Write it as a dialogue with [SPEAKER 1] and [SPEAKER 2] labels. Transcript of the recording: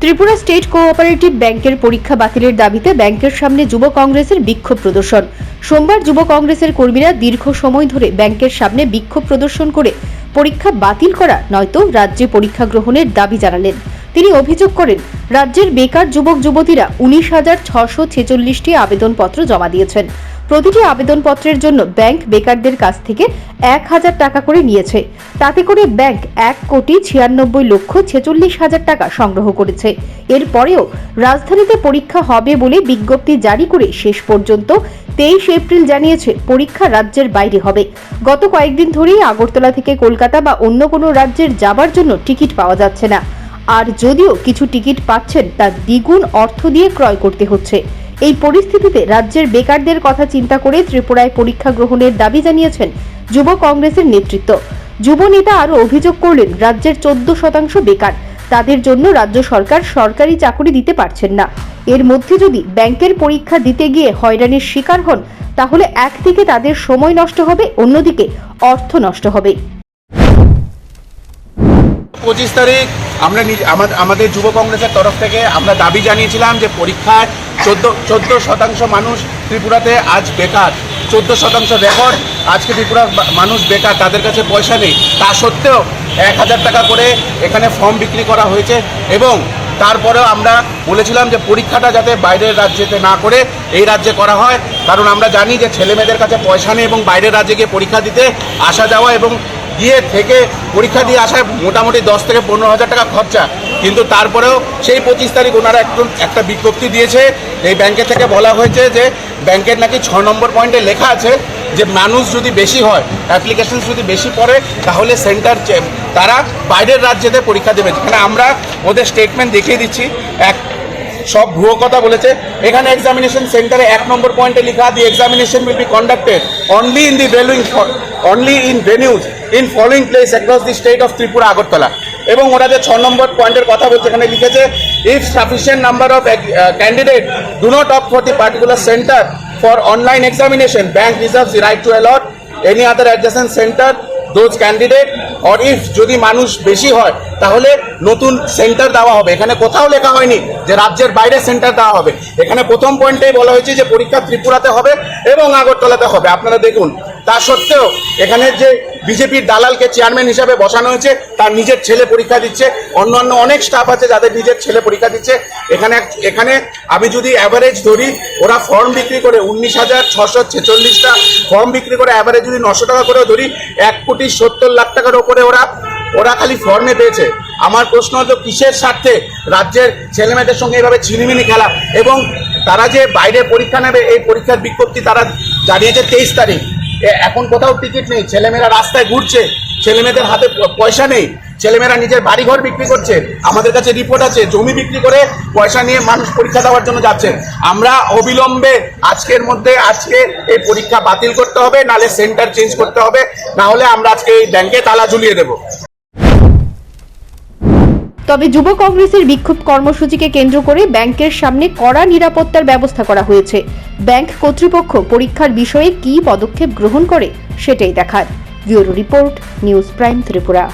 [SPEAKER 1] Tripura state cooperative ব্যাংকের পরীক্ষা বাতিলের দাবিতে ব্যাংকের সামনে যুব কংগ্রেসের বিক্ষোভ প্রদর্শন। সোমবার যুব কংগ্রেসের কর্মীরা দীর্ঘ সময় ধরে ব্যাংকের সামনে বিক্ষোভ প্রদর্শন করে পরীক্ষা বাতিল করা, নয়তো রাজ্যে পরীক্ষা গ্রহণের দাবি জানালেন। তিনি অভিযোগ করেন, রাজ্যের বেকার যুবক যুবতীরা উনিশ হাজার ছশো ছেচল্লিশটি আবেদনপত্র জমা দিয়েছেন। প্রতিটি আবেদনপত্রের জন্য ব্যাংক বেকারদের কাছ থেকে এক হাজার টাকা করে নিয়েছে। তাতে করে ব্যাংক এক কোটি ছিয়ানব্বই লক্ষ ছেচল্লিশ হাজার টাকা সংগ্রহ করেছে। এরপরেও রাজধানীতে পরীক্ষা হবে বলে বিজ্ঞপ্তি জারি করে শেষ পর্যন্ত তেইশ এপ্রিল জানিয়েছে পরীক্ষা রাজ্যের বাইরে হবে। গত কয়েকদিন ধরেই আগরতলা থেকে কলকাতা বা অন্য কোনো রাজ্যের যাবার জন্য টিকিট পাওয়া যাচ্ছে না। আর যদিও কিছু টিকিট পাচ্ছেন তা দ্বিগুণ অর্থ দিয়ে ক্রয় করতে হচ্ছে। এই পরিস্থিতিতে রাজ্যের বেকারদের কথা চিন্তা করে ত্রিপুরায় পরীক্ষা গ্রহণের দাবি জানিয়েছেন যুব কংগ্রেসের নেতৃত্ব। যুব নেতা আরও অভিযোগ করলেন, রাজ্যের চোদ্দ শতাংশ বেকার, তাদের জন্য রাজ্য সরকার সরকারি চাকরি দিতে পারছেন না। এর মধ্যে যদি ব্যাংকের পরীক্ষা দিতে গিয়ে হয়রানির শিকার হন, তাহলে একদিকে তাদের সময় নষ্ট হবে, অন্যদিকে অর্থ নষ্ট হবে।
[SPEAKER 2] পঁচিশ তারিখ আমরা আমাদের যুব কংগ্রেসের তরফ থেকে আমরা দাবি জানিয়েছিলাম যে পরীক্ষায় চোদ্দ চোদ্দ শতাংশ মানুষ ত্রিপুরাতে আজ বেকার। চোদ্দ শতাংশ রেকর্ড, আজকে ত্রিপুরার মানুষ বেকার, তাদের কাছে পয়সা নেই। তা সত্ত্বেও এক হাজার টাকা করে এখানে ফর্ম বিক্রি করা হয়েছে এবং তারপরেও আমরা বলেছিলাম যে পরীক্ষাটা যাতে বাইরের রাজ্যেতে না করে এই রাজ্যে করা হয়। কারণ আমরা জানি যে ছেলে মেয়েদের কাছে পয়সা নেই এবং বাইরের রাজ্যে গিয়ে পরীক্ষা দিতে আসা যাওয়া এবং গিয়ে থেকে পরীক্ষা দিয়ে আসায় মোটামুটি দশ থেকে পনেরো হাজার টাকা খরচা। কিন্তু তারপরেও সেই পঁচিশ তারিখ ওনারা একটু একটা বিজ্ঞপ্তি দিয়েছে, এই ব্যাংকে থেকে বলা হয়েছে যে ব্যাংকের নাকি ছ নম্বর পয়েন্টে লেখা আছে যে মানুষ যদি বেশি হয় অ্যাপ্লিকেশন যদি বেশি পড়ে, তাহলে সেন্টার তারা বাইরের রাজ্যেতে পরীক্ষা দেবে। যেখানে আমরা ওদের স্টেটমেন্ট দেখিয়ে দিচ্ছি। এক সব ভুয়ো কথা বলেছে। এখানে এক্সামিনেশন সেন্টারে এক নম্বর পয়েন্টে লেখা the examination will be conducted only in the valuing only in venues in following place across the state of Tripura Agartala এবং ওরা যে ছ নম্বর পয়েন্টের কথা বলছে, এখানে লিখেছে if sufficient number of candidate do not opt for the particular centre for online examination bank reserves the right to allot any other adjacent centre those candidate or if যদি মানুষ বেশি হয়, তাহলে নতুন সেন্টার দেওয়া হবে। এখানে কোথাও লেখা হয়নি যে রাজ্যের বাইরে সেন্টার দেওয়া হবে। এখানে প্রথম পয়েন্টেই বলা হয়েছে যে পরীক্ষা ত্রিপুরাতে হবে এবং আগরতলাতে হবে। আপনারা দেখুন তা সত্ত্বেও এখানে যে বিজেপির দালালকে চেয়ারম্যান হিসাবে বসানো হয়েছে, তার নিজের ছেলে পরীক্ষা দিচ্ছে। অন্যান্য অনেক স্টাফ আছে যাদের নিজের ছেলে পরীক্ষা দিচ্ছে। এখানে এখানে আমি যদি অ্যাভারেজ ধরি, ওরা ফর্ম বিক্রি করে উনিশ হাজার ছশো ছেচল্লিশটা। ফর্ম বিক্রি করে অ্যাভারেজ যদি নশো টাকা করেও ধরি, এক কোটি সত্তর লাখ টাকার ওপরে ওরা ওরা খালি ফর্মে পেয়েছে। আমার প্রশ্ন হলো, কিসের স্বার্থে রাজ্যের ছেলেমেয়েদের সঙ্গে এইভাবে ছিনিমিনি খেলা? এবং তারা যে বাইরে পরীক্ষা নেবে, এই পরীক্ষার বিজ্ঞপ্তি তারা জানিয়েছে তেইশ তারিখ। এখন কোথাও টিকিট নেই। ছেলেমেয়েরা রাস্তায় ঘুরছে। ছেলেমেয়েদের হাতে পয়সা নেই। ছেলেমেয়েরা নিজের বাড়িঘর বিক্রি করছে। আমাদের কাছে রিপোর্ট আছে, জমি বিক্রি করে পয়সা নিয়ে মানুষ পরীক্ষা দেওয়ার জন্য যাচ্ছে। আমরা অবিলম্বে আজকের মধ্যে, আজকে এই পরীক্ষা বাতিল করতে হবে নালে সেন্টার চেঞ্জ করতে হবে না হলে আমরা আজকে এই ব্যাংকে তালা ঝুলিয়ে দেবো।
[SPEAKER 1] তবে যুব কংগ্রেসের বিক্ষোভ কর্মসূচিকে কেন্দ্র করে ব্যাংকের সামনে কড়া নিরাপত্তার ব্যবস্থা করা হয়েছে। ব্যাংক কর্তৃপক্ষ পরীক্ষার বিষয়ে কি পদক্ষেপ গ্রহণ করে সেটাই দেখার। Bureau report, news prime Tripura.